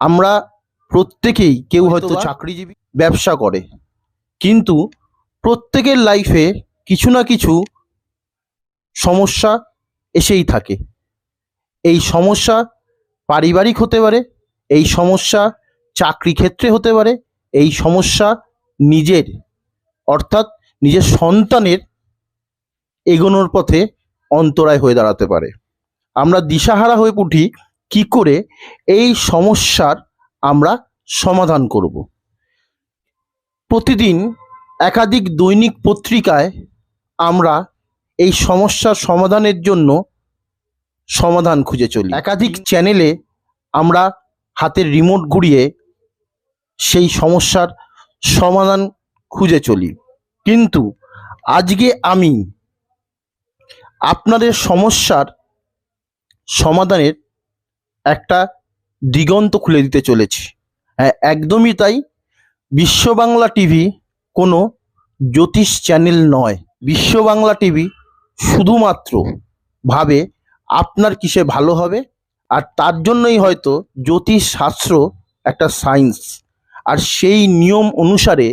আমরা প্রত্যেকেই কেউ হয়তো চাকরিজীবী ব্যবসা করে। কিন্তু প্রত্যেকের লাইফে কিছু না কিছু সমস্যা এসেই থাকে। এই সমস্যা পারিবারিক হতে পারে এই সমস্যা চাকরি ক্ষেত্রে হতে পারে এই সমস্যা নিজের অর্থাৎ নিজের সন্তানের এগোনোর পথে অন্তরায় হয়ে দাঁড়াতে পারে। আমরা দিশাহারা হয়ে উঠি কি করে এই সমস্যার আমরা সমাধান করব? প্রতিদিন একাধিক দৈনিক পত্রিকায় আমরা এই সমস্যার সমাধানের জন্য সমাধান খুঁজে চলি। একাধিক চ্যানেলে আমরা হাতের রিমোট ঘুরিয়ে সেই সমস্যার সমাধান খুঁজে চলি। কিন্তু আজকে আমি আপনাদের সমস্যার সমাধানের একটা দিগন্ত খুলে দিতে চলেছি। হ্যাঁ একদমই তাই। বিশ্ব বাংলা টিভি কোনো জ্যোতিষ চ্যানেল নয়। বিশ্ব বাংলা টিভি শুধুমাত্র ভাবে আপনার কিসে ভালো হবে আর তার জন্যই হয়তো জ্যোতিষ শাস্ত্র একটা সায়েন্স। আর সেই নিয়ম অনুসারে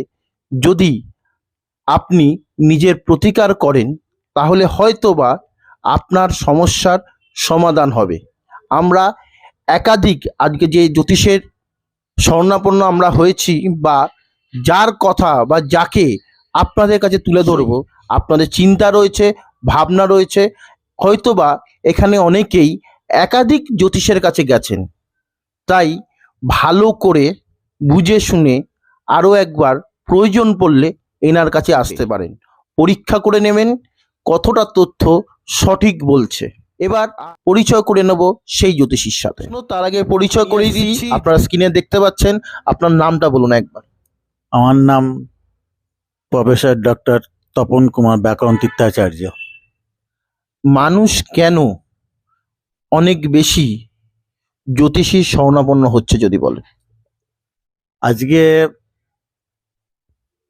যদি আপনি নিজের প্রতিকার করেন, তাহলে হয়তোবা আপনার সমস্যার সমাধান হবে। আমরা একাধিক আজকে যে জ্যোতিষের স্বর্ণাপন্ন আমরা হয়েছি বা যার কথা বা যাকে আপনাদের কাছে তুলে ধরবো আপনাদের চিন্তা রয়েছে ভাবনা রয়েছে হয়তোবা এখানে অনেকেই একাধিক জ্যোতিষের কাছে গেছেন। তাই ভালো করে বুঝে শুনে আরও একবার প্রয়োজন পড়লে এনার কাছে আসতে পারেন। পরীক্ষা করে নেবেন কতটা তথ্য সঠিক বলছে। এবার পরিচয় করে নেব সেই জ্যোতিষীর সাথে। তার আগে পরিচয় করে দিচ্ছি। আপনারা স্ক্রিনে দেখতে পাচ্ছেন আপনার নামটা বলুন একবার। আমার নাম প্রফেসর ডক্টর তপন কুমার ব্যাকরণ তীর্থাচার্য। মানুষ কেন অনেক বেশি জ্যোতিষীর স্বর্ণাপন্ন হচ্ছে যদি বলে আজকে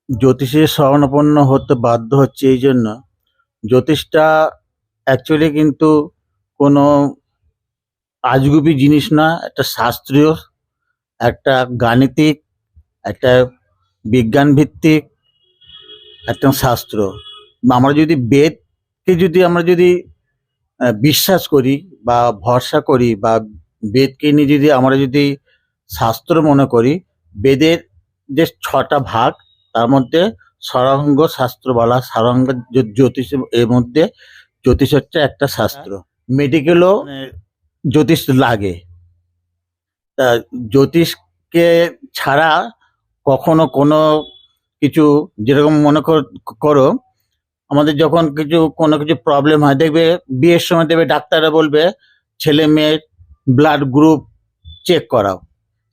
জ্যোতিষের শরণাপন্ন হতে বাধ্য হচ্ছে এই জন্য জ্যোতিষটা অ্যাকচুয়ালি কিন্তু কোনো আজগুবি জিনিস না, একটা শাস্ত্রীয়, একটা গাণিতিক, একটা বিজ্ঞান ভিত্তিক একটা শাস্ত্র। আমরা যদি বেদকে যদি আমরা যদি বিশ্বাস করি বা ভরসা করি বা বেদকে নিয়ে যদি আমরা যদি শাস্ত্র মনে করি, বেদের যে ছটা ভাগ, তার মধ্যে সরঙ্গ শাস্ত্র বলা সরঙ্গ জ্যোতিষ এর মধ্যে জ্যোতিষ হচ্ছে একটা শাস্ত্র। মেডিকেলও জ্যোতিষ লাগে। তা জ্যোতিষকে ছাড়া কখনো কোনো কিছু যেরকম মনে কর- আমাদের যখন কিছু কোনো কিছু প্রবলেম হয় দেখবে বিয়ের সময় দেখবে ডাক্তাররা বলবে ছেলে মেয়ের ব্লাড গ্রুপ চেক করাও।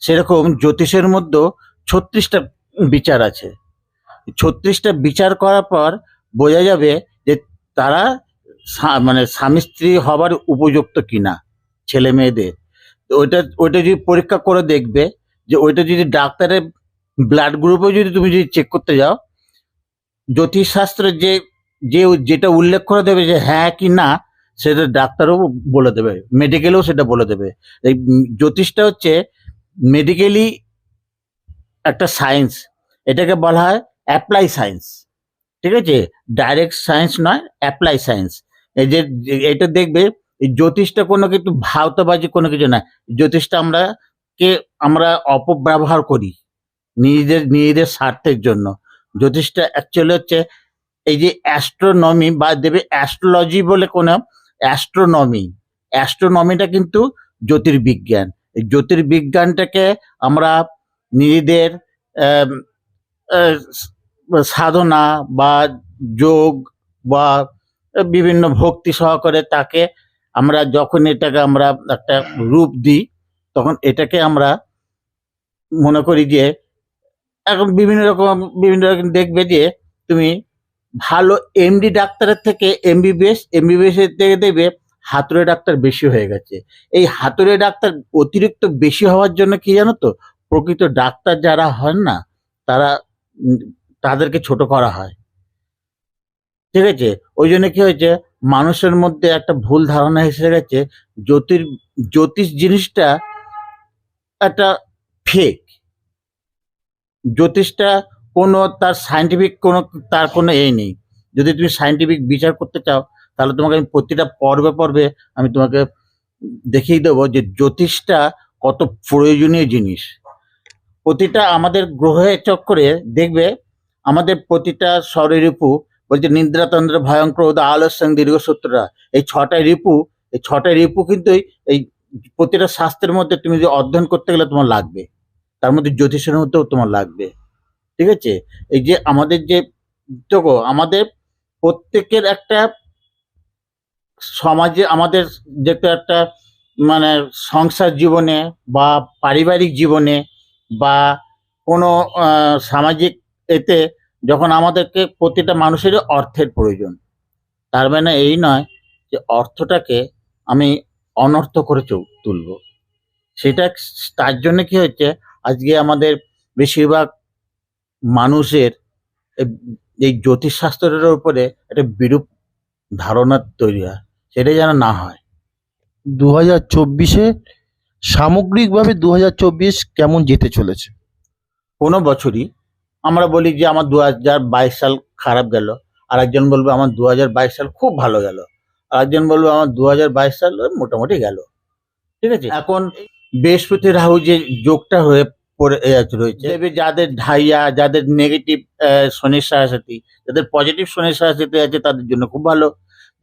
সেরকম জ্যোতিষের মধ্যেও ছত্রিশটা বিচার আছে। ছত্রিশটা বিচার করার পর বোঝা যাবে যে তারা মানে স্বামী স্ত্রী হবার উপযুক্ত কিনা ছেলে মেয়েদের। ওইটা ওইটা যদি পরীক্ষা করে দেখবে যে ওইটা যদি ডাক্তারের ব্লাড গ্রুপে যদি তুমি যদি চেক করতে যাও জ্যোতিষশাস্ত্রের যে যে, যেটা উল্লেখ করে দেবে যে হ্যাঁ কি না, সেটা ডাক্তারও বলে দেবে মেডিকেলেও সেটা বলে দেবে। এই জ্যোতিষটা হচ্ছে মেডিকেলি একটা সায়েন্স এটাকে বলা হয় অ্যাপ্লাই সায়েন্স ঠিক আছে? ডাইরেক্ট সায়েন্স নয় অ্যাপ্লাই সায়েন্স যে এটা দেখবে জ্যোতিষটা কোনো কিছু, ভাওতাবাজি কোনো কিছু না। জ্যোতিষটা আমরা কে, আমরা অপব্যবহার করি নিজেদের নিজেদের স্বার্থের জন্য। জ্যোতিষটা অ্যাকচুয়ালি হচ্ছে এই যে অ্যাস্ট্রোনমি বা দেবে অ্যাস্ট্রোলজি বলে কোনো অ্যাস্ট্রোনমি অ্যাস্ট্রোনমিটা কিন্তু জ্যোতির্বিজ্ঞান। এই জ্যোতির্বিজ্ঞানটাকে আমরা নিজেদের সাধনা বা যোগ বা বিভিন্ন ভক্তি সহকারে তাকে আমরা যখন এটাকে আমরা একটা রূপ দিই, তখন এটাকে আমরা মনে করি যে, এখন বিভিন্ন রকম বিভিন্ন রকম দেখবে যে, তুমি ভালো এমডি ডাক্তারের থেকে এমবিবিএস এমবিবিএস এর থেকে দেখবে হাতুড়ে ডাক্তার বেশি হয়ে গেছে। এই হাতুড়ে ডাক্তার অতিরিক্ত বেশি হওয়ার জন্য কি জানো তো? প্রকৃত ডাক্তার যারা হন না, তারা তাদেরকে ছোট করা হয়। ঠিক আছে? ওই জন্য কি হয়েছে? মানুষের মধ্যে একটা ভুল ধারণা এসে গেছে, জ্যোতির, জ্যোতিষ জিনিসটা একটা ফেক জ্যোতিষটা কোনো তার সাইন্টিফিক কোনো, তার কোনো এ নেই। যদি তুমি সাইন্টিফিক বিচার করতে চাও, তাহলে তোমাকে আমি প্রতিটা পর্বে পর্বে আমি তোমাকে দেখিয়ে দেবো যে জ্যোতিষটা কত প্রয়োজনীয় জিনিস। প্রতিটা আমাদের গ্রহের চক্করে দেখবে, আমাদের প্রতিটা রিপু বলছে নিদ্রাতন্ত্র ভয়ঙ্কর উদা আলস্যাং দীর্ঘসূত্ররা এই ছটা রিপু, এই ছটা রিপু কিন্তু এই- এই প্রতিটা শাস্ত্রের মধ্যে তুমি যদি অধ্যয়ন করতে গেলে তোমার লাগবে। তার মধ্যে জ্যোতিষের মধ্যেও তোমার লাগবে। ঠিক আছে? এই যে আমাদের যে, দেখো, আমাদের প্রত্যেকের একটা সমাজে আমাদের যে একটা মানে সংসার জীবনে বা পারিবারিক জীবনে বা কোনো সামাজিক এতে যখন আমাদেরকে প্রতিটা মানুষেরই অর্থের প্রয়োজন তার মানে এই নয় যে অর্থটাকে আমি অনর্থ করে তুলবো। সেটা তার জন্য কি হচ্ছে আজকে আমাদের বেশিরভাগ মানুষের এই- জ্যোতিষশাস্ত্রের উপরে একটা বিরূপ ধারণা তৈরি হয় সেটা যেন না হয়। দু হাজার চব্বিশে সামগ্রিকভাবে দু হাজার চব্বিশ কেমন যেতে চলেছে? কোনো বছরই আমরা বলি যে আমার দু সাল খারাপ গেল আর একজন বলবে আমার দু সাল খুব ভালো গেল আর একজন বলবে আমার দু সাল মোটামুটি গেল। ঠিক আছে? এখন বৃহস্পতি রাহু যে যোগটা হয়ে পড়ে রয়েছে যাদের ঢাইয়া, যাদের নেগেটিভ শনির সাথী যাদের পজিটিভ শনির সাথী আছে তাদের জন্য খুব ভালো,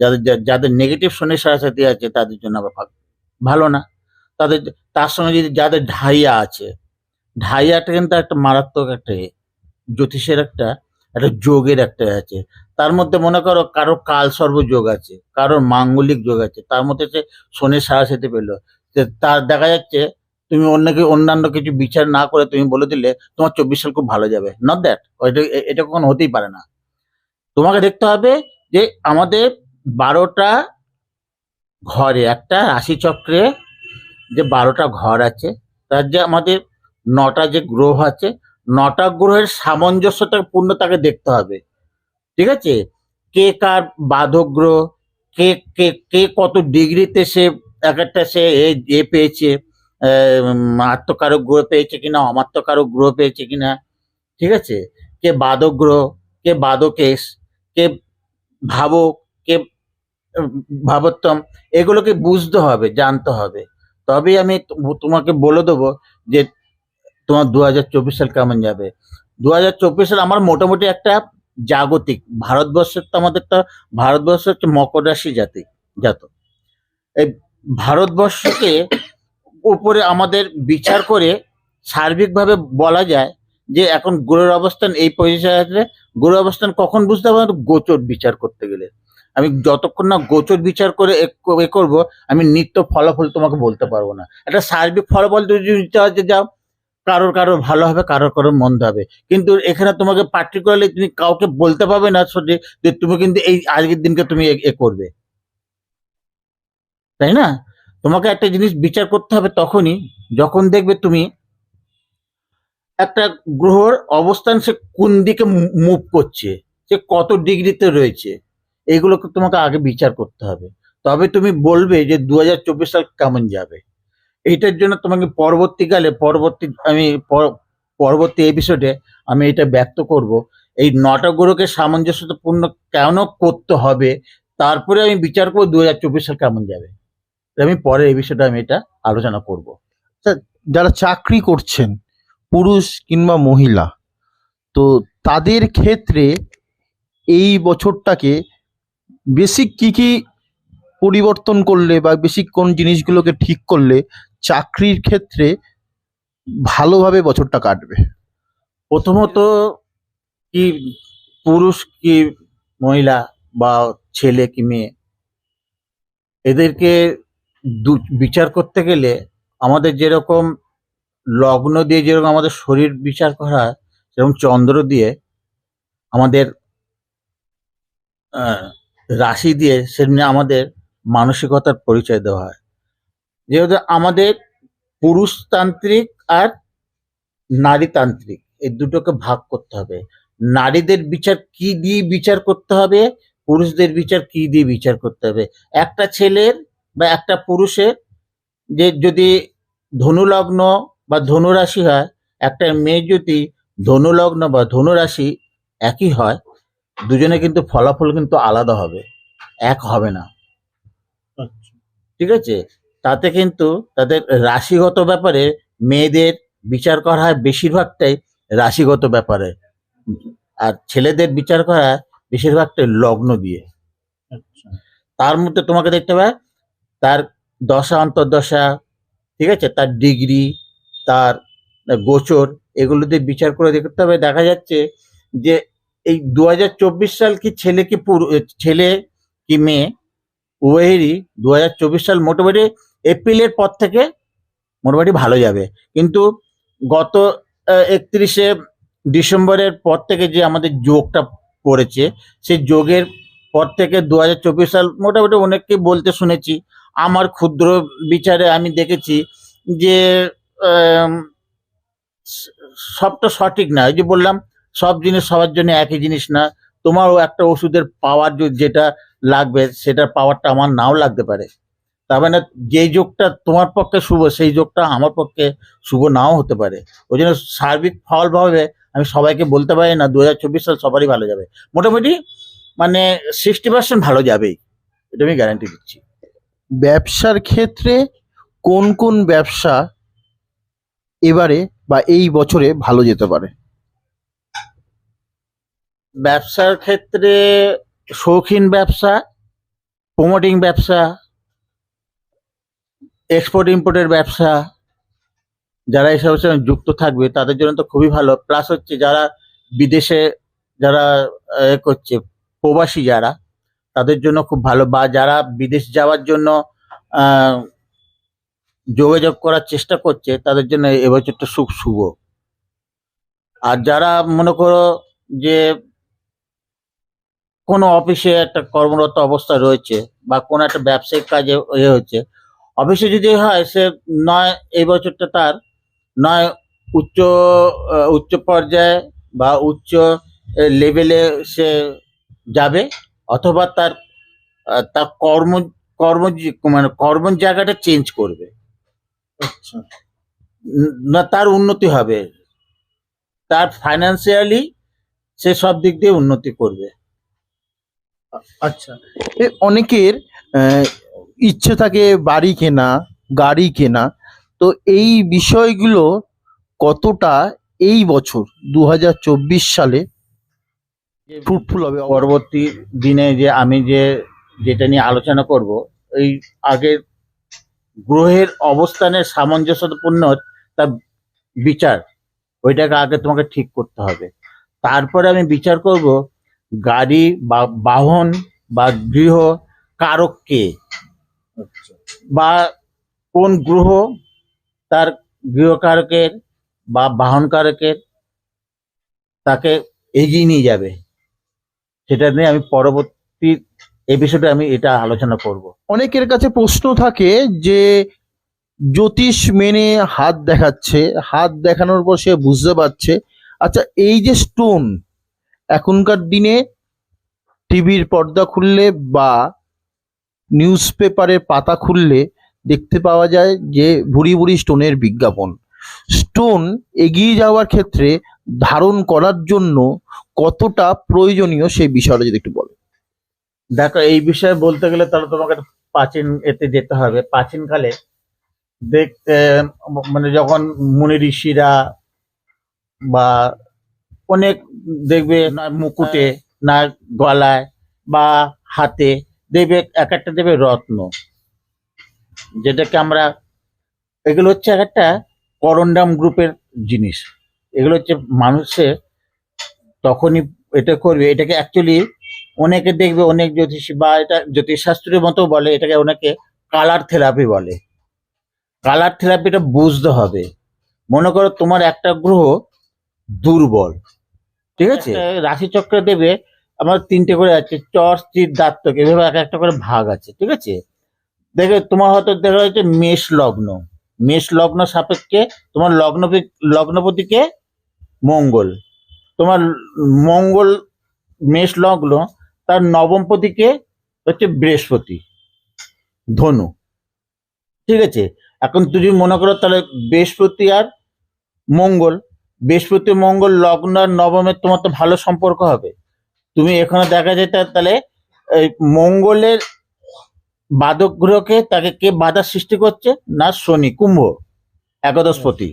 যাদের যাদের নেগেটিভ শনির সাথী আছে তাদের জন্য আবার ভালো না। তাদের, তার সঙ্গে যদি যাদের ঢাইয়া আছে, ঢাইয়াটা কিন্তু একটা মারাত্মক একটা। জ্যোতিষের একটা একটা যোগের একটা আছে। তার মধ্যে মনে করো কারও কাল সর্ব যোগ আছে কারোর মাঙ্গলিক যোগ আছে। তার মধ্যে সে শনি সারা সেতে পেল। তার দেখা যাচ্ছে তুমি অন্যকে, অন্যান্য কিছু বিচার না করে তুমি বলে দিলে তোমার চব্বিশ সাল খুব ভালো যাবে। নট দ্যাট এটা এটা কখনো হতেই পারে না। তোমাকে দেখতে হবে যে আমাদের বারোটা ঘরে, একটা রাশি চক্রে যে বারোটা ঘর আছে, তার যে আমাদের নটা যে গ্রহ আছে নটা গ্রহের সামঞ্জস্যতা পূর্ণ তাকে দেখতে হবে। ঠিক আছে? কে কার বাধক গ্রহ, কে কে কে কত ডিগ্রিতে সে এক একটা সে এ- পেয়েছে আত্মকারক গ্রহ পেয়েছে কিনা অমাত্মকারক গ্রহ পেয়েছে কিনা, ঠিক আছে? কে বাদক গ্রহ, কে বাদকেশ কে ভাবক, কে ভাবোত্তম, এগুলোকে বুঝতে হবে, জানতে হবে। তবেই আমি তোমাকে বলে দেবো যে তোমার দু হাজার চব্বিশ সাল কেমন যাবে? দু হাজার চব্বিশ সাল আমার মোটামুটি একটা জাগতিক, ভারতবর্ষের তো আমাদের তো ভারতবর্ষ হচ্ছে মকর রাশি জাতি জাত এই ভারতবর্ষকে উপরে আমাদের বিচার করে সার্বিকভাবে বলা যায় যে এখন গ্রহের অবস্থান এই পজিশনে গ্রহের অবস্থান কখন বুঝতে পারব গোচর বিচার করতে গেলে। আমি যতক্ষণ না গোচর বিচার করে এ করব, আমি নিত্য ফলাফল তোমাকে বলতে পারব না। একটা সার্বিক ফলাফল যদি যাও কারোর কারোর ভালো হবে, কারোর কারোর মন্দ হবে। কিন্তু এখানে তোমাকে পার্টিকুলারলি তুমি কাউকে বলতে পারবে না যে তুমি কিন্তু এই আজকের দিনকে তুমি এ- এ করবে। তাই না? তোমাকে একটা জিনিস বিচার করতে হবে তখনই, যখন দেখবে তুমি একটা গ্রহর অবস্থান সে কোন দিকে মুভ করছে, সে কত ডিগ্রিতে রয়েছে, এগুলোকে তোমাকে আগে বিচার করতে হবে। তবে তুমি বলবে যে দু হাজার চব্বিশ সাল কেমন যাবে। এইটার জন্য তোমাকে পরবর্তীকালে, পরবর্তী, আমি পর- পরবর্তী এপিসোডে আমি এটা ব্যক্ত করব। এই নটা গ্রহকে সামঞ্জস্যপূর্ণ কেন করতে হবে, তারপরে আমি বিচার করব দু হাজার চব্বিশ সাল কেমন যাবে। আমি পরে এই বিষয়টা আমি এটা আলোচনা করব। যারা চাকরি করছেন, পুরুষ কিংবা মহিলা, তো তাদের ক্ষেত্রে এই বছরটাকে বেসিক কি কি পরিবর্তন করলে বা বেসিক কোন জিনিসগুলোকে ঠিক করলে চাকরির ক্ষেত্রে ভালোভাবে বছরটা কাটবে। প্রথমত কি পুরুষ কি মহিলা বা ছেলে কি মেয়ে, এদেরকে বিচার করতে গেলে আমাদের যেরকম লগ্ন দিয়ে যেরকম আমাদের শরীর বিচার করা সেরকম চন্দ্র দিয়ে আমাদের রাশি দিয়ে সেমনি আমাদের মানসিকতার পরিচয় দেওয়া হয়। যেহেতু আমাদের পুরুষতান্ত্রিক আর নারীতান্ত্রিক এই দুটোকে ভাগ করতে হবে। নারীদের বিচার কি দিয়ে বিচার করতে হবে? পুরুষদের বিচার কি দিয়ে বিচার করতে হবে? একটা ছেলের বা একটা পুরুষের যে যদি ধনুলগ্ন বা ধনুরাশি হয় একটা মেয়ে যদি ধনুলগ্ন বা ধনুরাশি একই হয় দুজনে কিন্তু ফলাফল কিন্তু আলাদা হবে এক হবে না। ঠিক আছে? তাতে কিন্তু তাদের রাশিগত ব্যাপারে মেয়েদের বিচার করা হয় বেশিরভাগটাই রাশিগত ব্যাপারে। আর ছেলেদের বিচার করা বেশিরভাগটাই লগ্ন দিয়ে। তার মধ্যে তোমাকে দেখতে হবে তার দশা অন্তর্দশা ঠিক আছে? তার ডিগ্রি তার গোচর এগুলো দিয়ে বিচার করে দেখতে হবে। দেখা যাচ্ছে যে এই দু হাজার চব্বিশ সাল কি ছেলে কি পুরু- ছেলে কি মেয়ে? উভয়েরই দু সাল মোটামুটি এপ্রিলের পর থেকে মোটামুটি ভালো যাবে। কিন্তু গত একত্রিশে ডিসেম্বরের পর থেকে যে আমাদের যোগটা পড়েছে, সেই যোগের পর থেকে দু হাজার চব্বিশ সাল মোটামুটি অনেককে বলতে শুনেছি। আমার ক্ষুদ্র বিচারে আমি দেখেছি যে সবটা সঠিক না। ওই যে বললাম, সব জিনিস সবার জন্য একই জিনিস না। তোমারও একটা ওষুধের পাওয়ার যেটা লাগবে, সেটার পাওয়ারটা আমার নাও লাগতে পারে। তার মানে যেই যোগটা তোমার পক্ষে শুভ সেই যোগটা আমার পক্ষে শুভ নাও হতে পারে। ওই জন্য সার্বিক ফলভাবে আমি সবাইকে বলতে পারি না দু সাল সবারই ভালো যাবে। মোটামুটি মানে সিক্সটি পার্সেন্ট ভালো যাবেই এটা আমি গ্যারান্টি দিচ্ছি। ব্যবসার ক্ষেত্রে কোন কোন ব্যবসা এবারে বা এই বছরে ভালো যেতে পারে? ব্যবসার ক্ষেত্রে শৌখিন ব্যবসা প্রমোটিং ব্যবসা এক্সপোর্ট ইম্পোর্টের ব্যবসা, যারা এসবের সঙ্গে যুক্ত থাকবে, তাদের জন্য তো খুবই ভালো। প্লাস হচ্ছে যারা বিদেশে যারা, এ করছে, প্রবাসী যারা, তাদের জন্য খুব ভালো। বা যারা বিদেশ যাওয়ার জন্য যোগাযোগ করার চেষ্টা করছে, তাদের জন্য এবছরটা সুখ শুভ। আর যারা মনে করো যে, কোনো অফিসে একটা কর্মরত অবস্থা রয়েছে, বা কোনো একটা ব্যবসায়িক কাজে হচ্ছে অফিসে যদি হয় সে নয় এই বছরটা তার। নয় উচ্চ উচ্চ পর্যায়ে বা উচ্চ লেভেলে সে যাবে অথবা তার তার কর্ম কর্ম মানে কর্ম জায়গাটা চেঞ্জ করবে। উম, না তার উন্নতি হবে। তার ফাইন্যান্সিয়ালি সে সব দিক দিয়ে উন্নতি করবে। আচ্ছা। অনেকের ইচ্ছে থাকে বাড়ি কেনা গাড়ি কেনা তো এই বিষয়গুলো কতটা এই বছর দু হাজার চব্বিশ সালে ফ্রুটফুল হবে পরবর্তী দিনে যে আমি যে যেটা নিয়ে আলোচনা করব এই আগের গ্রহের অবস্থানের সামঞ্জস্যপূর্ণ তার বিচার ওইটাকে আগে তোমাকে ঠিক করতে হবে। তারপরে আমি বিচার করব গাড়ি বা বাহন বা গৃহ কারক কে? বা কোন গ্রহ তার গৃহকারকের বা বাহনকারকের তাকে এগিয়ে নিয়ে যাবে, সেটা নিয়ে আমি পরবর্তী এপিসোডে আমি এটা আলোচনা করব। অনেকের কাছে প্রশ্ন থাকে যে, জ্যোতিষ মেনে হাত দেখাচ্ছে, হাত দেখানোর পর সে বুঝতে পারছে আচ্ছা এই যে স্টোন এখনকার দিনে টিভির পর্দা খুললে বা নিউজ পেপারের পাতা খুললে দেখতে পাওয়া যায় যে ভুড়ি ভুড়ি স্টোনের বিজ্ঞাপন। স্টোন এগিয়ে যাওয়ার ক্ষেত্রে ধারণ করার জন্য কতটা প্রয়োজনীয় সেই বিষয়টা যদি একটু বলো দেখো, এই বিষয়ে বলতে গেলে তাহলে তোমাকে প্রাচীন এতে যেতে হবে। প্রাচীনকালে দেখতে মানে যখন মুনি ঋষিরা বা অনেক দেখবে না মুকুটে না গলায় বা হাতে দেবে, এক একটা দেবে রত্ন। যেটাকে আমরা, এগুলো হচ্ছে এক একটা করন্ডাম গ্রুপের জিনিস। এগুলো হচ্ছে মানুষের তখনই এটা করবে, এটাকে অ্যাকচুয়ালি অনেকে দেখবে, অনেক জ্যোতিষ বা এটা জ্যোতিষশাস্ত্রের মতো বলে, এটাকে অনেকে কালার থেরাপি বলে। কালার থেরাপিটা বুঝতে হবে। মনে করো তোমার একটা গ্রহ দুর্বল, ঠিক আছে? রাশিচক্রে দেবে আমার তিনটে করে আছে চর স্থির দাত্তক এভাবে এক একটা করে ভাগ আছে, ঠিক আছে? দেখে, তোমার হয়তো দেখা যাচ্ছে মেষ লগ্ন। মেষ লগ্ন সাপেক্ষে তোমার লগ্ন লগ্নপতিকে মঙ্গল। তোমার মঙ্গল মেষ লগ্ন, তার নবমপতিকে হচ্ছে বৃহস্পতি, ধনু, ঠিক আছে? এখন তুমি মনে করো তাহলে বৃহস্পতি আর মঙ্গল। বৃহস্পতি, মঙ্গল, লগ্ন আর নবমের তোমার তো ভালো সম্পর্ক হবে। তুমি এখানে দেখা যায় তা- তাহলে মঙ্গলের বাদক গ্রহকে তাকে কে বাধা সৃষ্টি করছে? না শনি, কুম্ভ, একাদশপতি।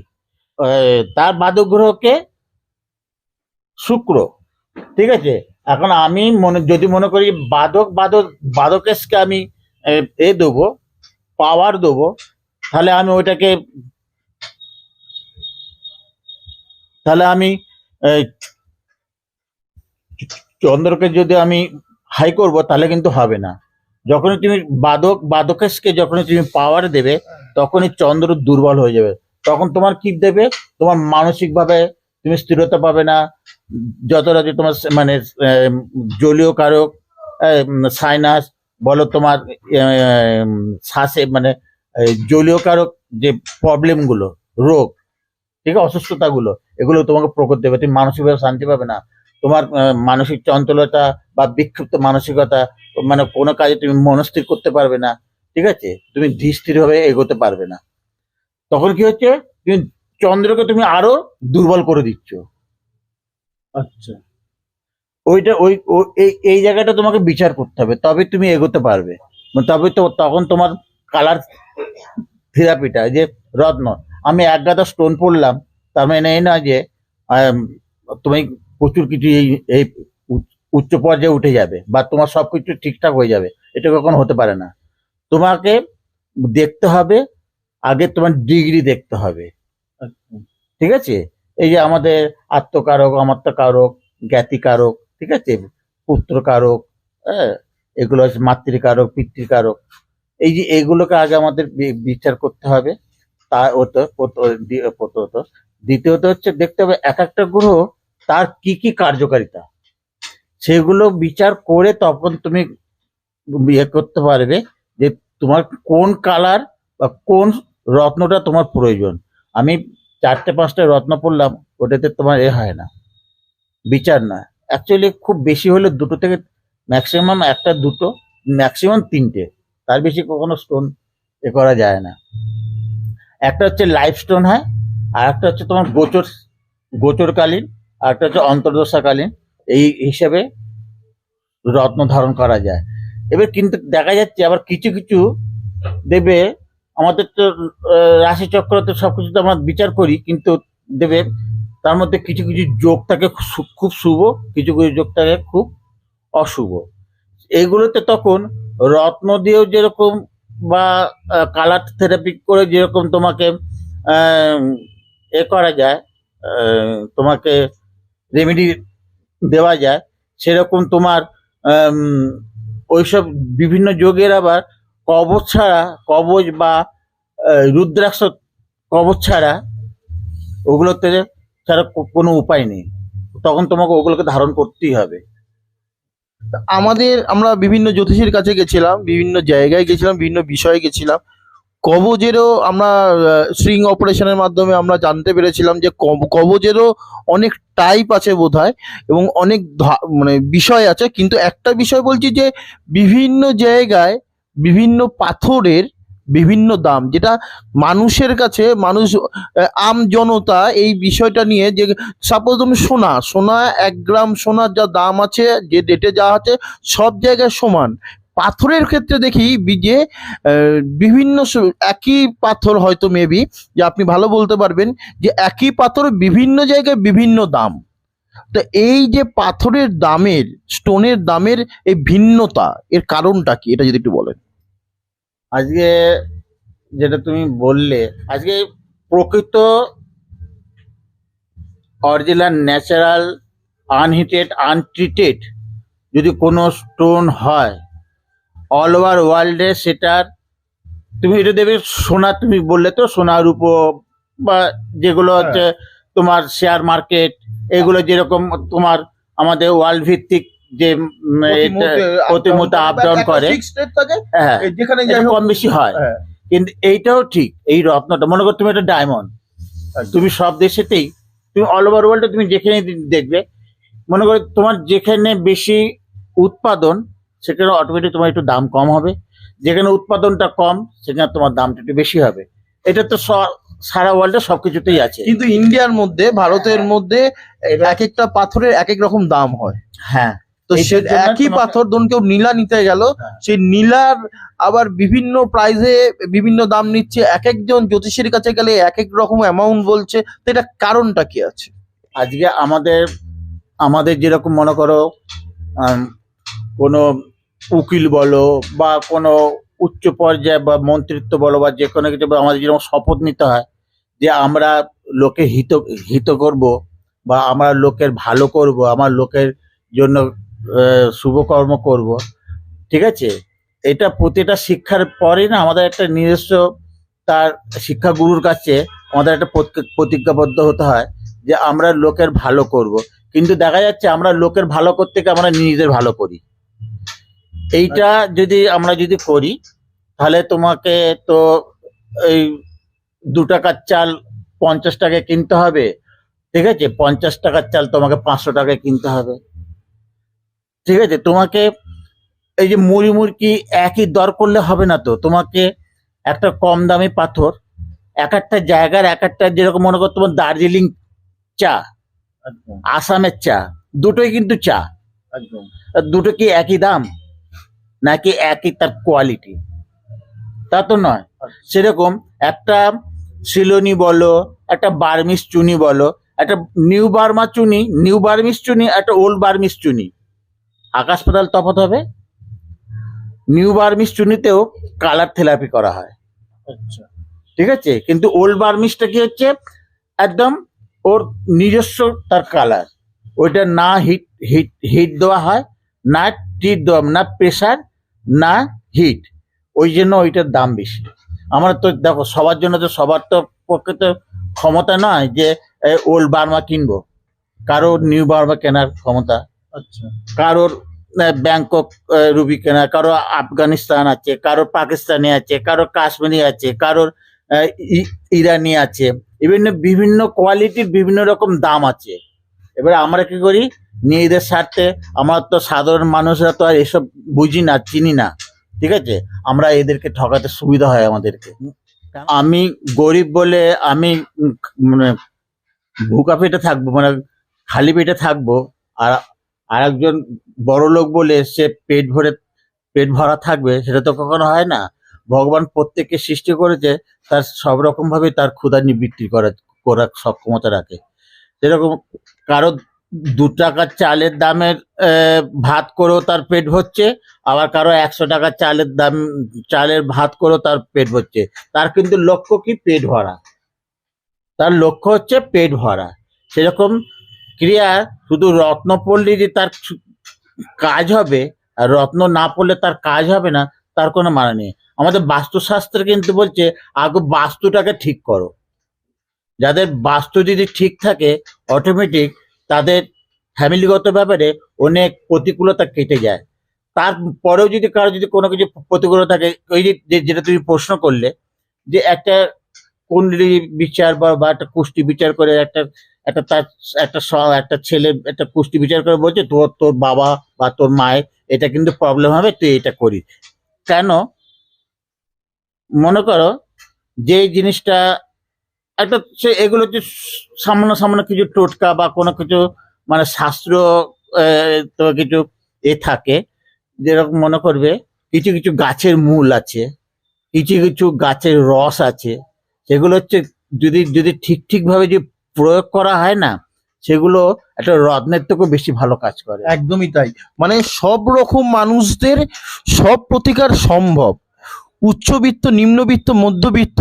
তার বাদক গ্রহকে শুক্র, ঠিক আছে? এখন আমি মনে, যদি মনে করি বাদক বাদক, বাদকেশকে আমি, এ দেবো, পাওয়ার দেবো, তাহলে আমি ওইটাকে, তাহলে আমি চন্দ্রকে যদি আমি হাই করব, তাহলে কিন্তু হবে না। যখনই তুমি বাদক, বাদকেশকে যখনই তুমি পাওয়ার দেবে, তখনই চন্দ্র দুর্বল হয়ে যাবে। তখন তোমার কি দেবে? তোমার মানসিকভাবে তুমি স্থিরতা পাবে না। যতটা যে তোমার মানে জলীয় কারক সাইনাস বলো তোমার শ্বাসে মানে জলীয় কারক যে প্রবলেমগুলো রোগ, ঠিক আছে, অসুস্থতাগুলো, এগুলো তোমাকে প্রকট দেবে। তুমি মানসিকভাবে শান্তি পাবে না। তোমার মানসিক চঞ্চলতা বা বিক্ষিপ্ত মানসিকতা মানে কোনো কাজে তুমি মনস্থির করতে পারবে না ঠিক আছে? তুমি ধীর ভাবে এগোতে পারবে না। তখন কি হচ্ছে? তুমি চন্দ্রকে তুমি আরও দুর্বল করে দিচ্ছ। আচ্ছা। ওইটা ওই এই এই জায়গাটা তোমাকে বিচার করতে হবে তবে তুমি এগোতে পারবে। মানে তবে তো তখন তোমার কালার থেরাপিটা যে রত্ন। আমি এক গাদা স্টোন পড়লাম তার মানে এই না যে তুমি প্রচুর কিছু এই এই উচ্চ- পর্যায়ে উঠে যাবে বা তোমার সব কিছু ঠিকঠাক হয়ে যাবে। এটা কখনো হতে পারে না। তোমাকে দেখতে হবে আগে তোমার ডিগ্রি দেখতে হবে। আচ্ছা। ঠিক আছে? এই যে আমাদের আত্মকারক অমাত্মকারক জ্ঞাতিকারক ঠিক আছে? পুত্রকারক হ্যাঁ? এগুলো হচ্ছে মাতৃকারক পিতৃকারক। এই যে এগুলোকে আগে আমাদের বিচার করতে হবে। তা হতো দ্বিতীয়ত হচ্ছে দেখতে হবে এক একটা গ্রহ তার কি কি কার্যকারিতা? সেগুলো বিচার করে তখন তুমি ইয়ে করতে পারবে যে তোমার কোন কালার বা কোন রত্নটা তোমার প্রয়োজন। আমি চারটে পাঁচটা রত্ন পড়লাম, ওটাতে তোমার এ হয় না। বিচার না। অ্যাকচুয়ালি খুব বেশি হলে দুটো থেকে ম্যাক্সিমাম একটা, দুটো ম্যাক্সিমাম তিনটে। তার বেশি কখনো স্টোন এ করা যায় না। একটা হচ্ছে লাইফ স্টোন হয়, আর একটা হচ্ছে তোমার গোচর, গোচরকালীন। একটা হচ্ছে অন্তর্দশাকালীন, এই হিসেবে রত্ন ধারণ করা যায়। এবার কিন্তু দেখা যাচ্ছে আবার কিছু কিছু দেবে, আমাদের তো রাশিচক্র তো সবকিছু তো আমরা বিচার করি, কিন্তু দেবে, তার মধ্যে কিছু কিছু যোগ থাকে খুব শুভ, কিছু কিছু যোগ থাকে খুব অশুভ। এগুলোতে তখন রত্ন দিয়েও যেরকম বা কালার থেরাপি করে যেরকম তোমাকে এ করা যায় তোমাকে রেমেডি দেওয়া যায়, সেরকম তোমার ওইসব বিভিন্ন যোগের আবার কবচ ছাড়া, কবচ বা রুদ্রাক্ষ কবচ ছাড়া ওগুলোতে ছাড়া কোনো উপায় নেই। তখন তোমাকে ওগুলোকে ধারণ করতেই হবে। আমাদের আমরা বিভিন্ন জ্যোতিষীর কাছে গেছিলাম, বিভিন্ন জায়গায় গেছিলাম, বিভিন্ন বিষয়ে গেছিলাম। কবজেরও আমরা স্ট্রিং অপারেশনের মাধ্যমে আমরা জানতে পেরেছিলাম যে কব- কবজেরও অনেক টাইপ আছে বোধহয় এবং অনেক মানে বিষয় আছে। কিন্তু একটা বিষয় বলছি যে বিভিন্ন জায়গায় বিভিন্ন পাথরের বিভিন্ন দাম। যেটা মানুষের কাছে, মানুষ আম জনতা এই বিষয়টা নিয়ে যে সাপোজ তুমি সোনা সোনা এক গ্রাম সোনার যা দাম আছে, যে ডেটে যা আছে, সব জায়গায় সমান। পাথরের ক্ষেত্রে দেখি যে বিভিন্ন একই পাথর হয়তো মেবি যে আপনি ভালো বলতে পারবেন যে একই পাথর বিভিন্ন জায়গায় বিভিন্ন দাম। তো এই যে পাথরের দামের, স্টোনের দামের এই ভিন্নতা, এর কারণটা কি? এটা যদি একটু বলেন। আজকে যেটা তুমি বললে, আজকে প্রকৃত অরিজিনাল ন্যাচারাল আনহিটেড আনট্রিটেড যদি কোনো স্টোন হয় অল ওভার ওয়ার্ল্ডে সেটার তুমি এটা দেবে সোনা তুমি বললে তো সোনার রূপো বা যেগুলো হচ্ছে তোমার শেয়ার মার্কেট এগুলো যেরকম তোমার আমাদের ওয়ার্ল্ড ভিত্তিক যে উম, এটা প্রতি মুহূর্তে up করে। হ্যাঁ যেখানে কম বেশি হয় হ্যাঁ। কিন্তু এইটাও ঠিক এই রত্নটা মনে করো তুমি একটা ডায়মন্ড তুমি সব দেশেতেই তুমি অল ওভার ওয়ার্ল্ডে তুমি যেখানে দেখবে মনে করো তোমার যেখানে বেশি উৎপাদন সেখানে অটোমেটিক তোমার একটু দাম কম হবে। যেখানে উৎপাদনটা কম সেখানে তোমার দামটা একটু বেশি হবে। এটা তো সারা ওয়ার্ল্ডে সবকিছুতেই আছে। কিন্তু ইন্ডিয়ার মধ্যে ভারতের মধ্যে এক একটা পাথরের এক এক রকম দাম হয়। হ্যাঁ। তো সে একই পাথর ধরুন কেউ নীলা নিতে গেল হ্যাঁ। সেই নীলার আবার বিভিন্ন প্রাইজে বিভিন্ন দাম নিচ্ছে এক একজন জ্যোতিষীর কাছে গেলে এক এক রকম অ্যামাউন্ট বলছে তো এটা কারণটা কি আছে? আজকে আমাদের আমাদের যেরকম মনে করো কোনো উকিল বলো বা কোনো উচ্চ পর্যায়ে বা মন্ত্রিত্ব বলো বা যে কোনো কিছু আমাদের যেরকম শপথ নিতে হয় যে আমরা লোকে হিত হিত করব বা আমরা লোকের ভালো করব, আমার লোকের জন্য শুভকর্ম করব, ঠিক আছে? এটা প্রতিটা শিক্ষার পরে না আমাদের একটা নিজস্ব তার শিক্ষাগুরুর কাছে আমাদের একটা প্রতি- প্রতিজ্ঞাবদ্ধ হতে হয় যে আমরা লোকের ভালো করব। কিন্তু দেখা যাচ্ছে আমরা লোকের ভালো করতে গিয়ে আমরা নিজেদের ভালো করি। এইটা যদি আমরা যদি করি তাহলে তোমাকে তো এই দু টাকার চাল পঞ্চাশ টাকায় কিনতে হবে ঠিক আছে? পঞ্চাশ টাকার চাল তোমাকে পাঁচশো টাকায় কিনতে হবে। ঠিক আছে? তোমাকে এই যে মুড়ি মুড়কি একই দর করলে হবে না তো? তোমাকে একটা কম দামি পাথর এক একটা জায়গার এক একটা যেরকম মনে করো তোমার দার্জিলিং চা আসামের চা দুটোই কিন্তু চা। একদম। দুটো কি একই দাম? নাকি একই তার কোয়ালিটি তা তো নয়। সেরকম একটা সিলোনি বলো একটা বার্মিস চুনি বলো একটা নিউ বার্মা চুনি নিউ বার্মিস চুনি একটা ওল্ড বার্মিস চুনি। আকাশ পাতাল তফাৎ হবে? নিউ বার্মিস চুনিতেও কালার থেরাপি করা হয়। আচ্ছা। ঠিক আছে? কিন্তু ওল্ড বার্মিসটা কি হচ্ছে? একদম ওর নিজস্ব তার কালার ওইটা না হিট হিট হিট দেওয়া হয় না টিট দেওয়া না প্রেশার না হিট ওই জন্য ওইটার দাম বেশি। আমার তো দেখো সবার জন্য তো সবার তো পক্ষে তো ক্ষমতা নয় যে ওল্ড বার্মা কিনবো। কারোর নিউ বার্মা কেনার ক্ষমতা। আচ্ছা। কারোর ব্যাংকক রুবি কেনা কারও আফগানিস্তান আছে কারোর পাকিস্তানি আছে কারোর কাশ্মীরি আছে কারোর ইরানি আছে। বিভিন্ন বিভিন্ন কোয়ালিটির বিভিন্ন রকম দাম আছে। এবার আমরা কি করি? নিজেদের স্বার্থে, আমার তো সাধারণ মানুষরা তো আর এসব বুঝি না, চিনি না, ঠিক আছে? আমরা এদেরকে ঠকাতে সুবিধা হয় আমাদেরকে। আমি গরিব বলে আমি মানে ভুকা পেটে থাকব মানে খালি পেটে থাকব, আর আর একজন বড় লোক বলে সে পেট ভরে, পেট ভরা থাকবে, সেটা তো কখনো হয় না। ভগবান প্রত্যেককে সৃষ্টি করেছে, তার সব রকম ভাবে তার ক্ষুধা নিবৃত্তি করা করার সক্ষমতা রাখে। সেরকম কারও দু টাকার চালের দামের ভাত করেও তার পেট ভরছে, আবার কারও একশো টাকার চালের দাম, চালের ভাত করেও তার পেট ভরছে। তার কিন্তু লক্ষ্য কি? পেট ভরা। তার লক্ষ্য হচ্ছে পেট ভরা। সেরকম ক্রিয়া শুধু রত্ন পড়লে যে তার কাজ হবে, আর রত্ন না পড়লে তার কাজ হবে না, তার কোনো মানে নেই। আমাদের বাস্তুশাস্ত্র কিন্তু বলছে, আগে বাস্তুটাকে ঠিক করো। যাদের বাস্তু যদি ঠিক থাকে অটোমেটিক তাদের ফ্যামিলিগত ব্যাপারে অনেক প্রতিকূলতা কেটে যায়। তারপরেও যদি কারও যদি কোনো কিছু প্রতিকূলতা থাকে, ওই যে যেটা তুমি প্রশ্ন করলে, যে একটা কুণ্ডলী বিচার বা একটা কুষ্টি বিচার করে একটা একটা তার, একটা একটা ছেলে একটা কুষ্টি বিচার করে বলছে, তোর তোর বাবা বা তোর মায়ের এটা কিন্তু প্রবলেম হবে, তুই এটা করিস। কেন? মনে করো যে জিনিসটা একটা সে এগুলো হচ্ছে সামান্য সামান্য কিছু টোটকা বা কোনো কিছু মানে শাস্ত্র তো কিছু এ থাকে, যেরকম মনে করবে, কিছু কিছু গাছের মূল আছে, কিছু কিছু গাছের রস আছে, সেগুলো হচ্ছে যদি যদি ঠিক ঠিকভাবে যে প্রয়োগ করা হয় না, সেগুলো একটা রত্নের থেকেও বেশি ভালো কাজ করে। একদমই তাই। মানে সব রকম মানুষদের সব প্রতিকার সম্ভব। উচ্চবিত্ত, নিম্নবিত্ত, মধ্যবিত্ত,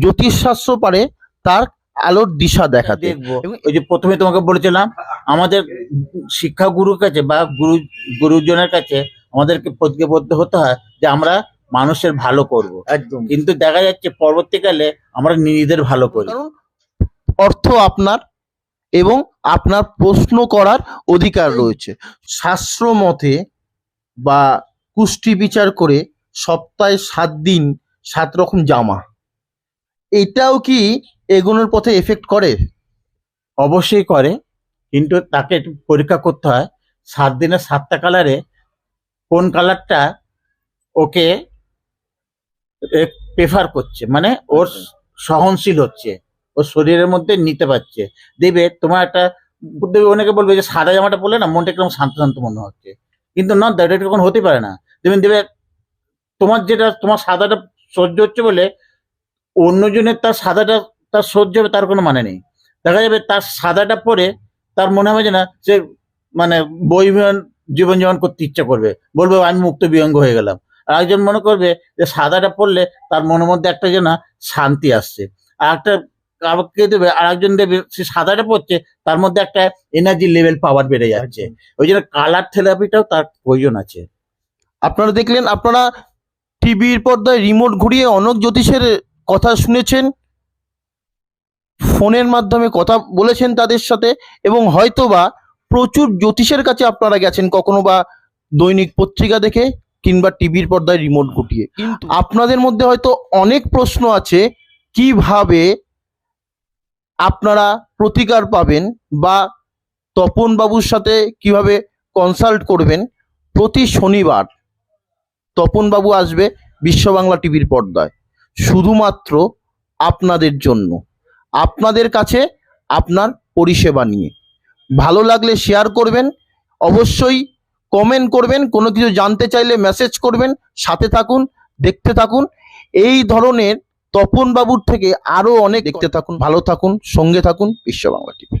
জ্যোতিষশাস্ত্র পারে তার আলোর দিশা দেখাতে। ওই যে প্রথমে তোমাকে বলেছিলাম আমাদের শিক্ষা গুরুর কাছে বা গুরু গুরুজনের কাছে আমাদেরকে প্রতিজ্ঞাবদ্ধ হতে হয় যে আমরা মানুষের ভালো করব। একদম। কিন্তু দেখা যাচ্ছে পরবর্তীকালে আমরা নিজেদের ভালো করি। কারণ অর্থ আপনার এবং আপনার প্রশ্ন করার অধিকার রয়েছে। শাস্ত্র মতে বা কুষ্টি বিচার করে সপ্তাহে সাত দিন সাত রকম জামা। এটাও কি এগোনোর পথে এফেক্ট করে? অবশ্যই করে কিন্তু তাকে পরীক্ষা করতে হয় সাত দিনের সাতটা কালারে কোন কালারটা ওকে প্রেফার করছে মানে ওর সহনশীল হচ্ছে ও শরীরের মধ্যে নিতে পারছে। দেবে তোমার একটা দেবে অনেকে বলবে যে সাদা জামাটা পরলে না মনটা একদম শান্ত শান্ত মনে হচ্ছে। কিন্তু না দ্যাট এটা কখন হতে পারে না। তুমি দেবে তোমার যেটা তোমার সাদাটা সহ্য হচ্ছে বলে অন্যজনের তার সাদাটা তার সহ্য হবে তার কোনো মানে নেই। দেখা যাবে তার সাদাটা পরে তার মনে হবে যে না সে মানে বই জীবন জীবন করতে ইচ্ছা করবে। বলবে আমি মুক্ত বিহঙ্গ হয়ে গেলাম। আর একজন মনে করবে যে সাদাটা পড়লে তার মনের মধ্যে একটা যেন শান্তি আসছে। আর একটা কাউকে দেবে আর একজন দেবে সে সাদাটা পড়ছে তার মধ্যে একটা এনার্জি লেভেল পাওয়ার বেড়ে যাচ্ছে। ওই জন্য কালার থেরাপিটাও তার প্রয়োজন আছে। আপনারা দেখলেন আপনারা টিভির পর্দায় রিমোট ঘুরিয়ে অনেক জ্যোতিষের কথা শুনেছেন ফোনের মাধ্যমে কথা বলেছেন তাদের সাথে এবং হয়তোবা প্রচুর জ্যোতিষের কাছে আপনারা গেছেন কখনো বা দৈনিক পত্রিকা দেখে কিংবা টিভির পর্দায় রিমোট কিন্তু আপনাদের মধ্যে হয়তো অনেক প্রশ্ন আছে কীভাবে আপনারা প্রতিকার পাবেন বা তপন বাবুর সাথে কীভাবে কনসাল্ট করবেন প্রতি শনিবার তপন বাবু আসবে বিশ্ব বাংলা টিভির পর্দায়। শুধুমাত্র আপনাদের জন্য। আপনাদের কাছে আপনার পরিষেবা নিয়ে। ভালো লাগলে শেয়ার করবেন অবশ্যই কমেন্ট করবেন কোনো কিছু জানতে চাইলে মেসেজ করবেন সাথে থাকুন দেখতে থাকুন। এই ধরনের তপন বাবুর থেকে আরও অনেক দেখতে থাকুন ভালো থাকুন সঙ্গে থাকুন বিশ্ব বাংলা টিভি।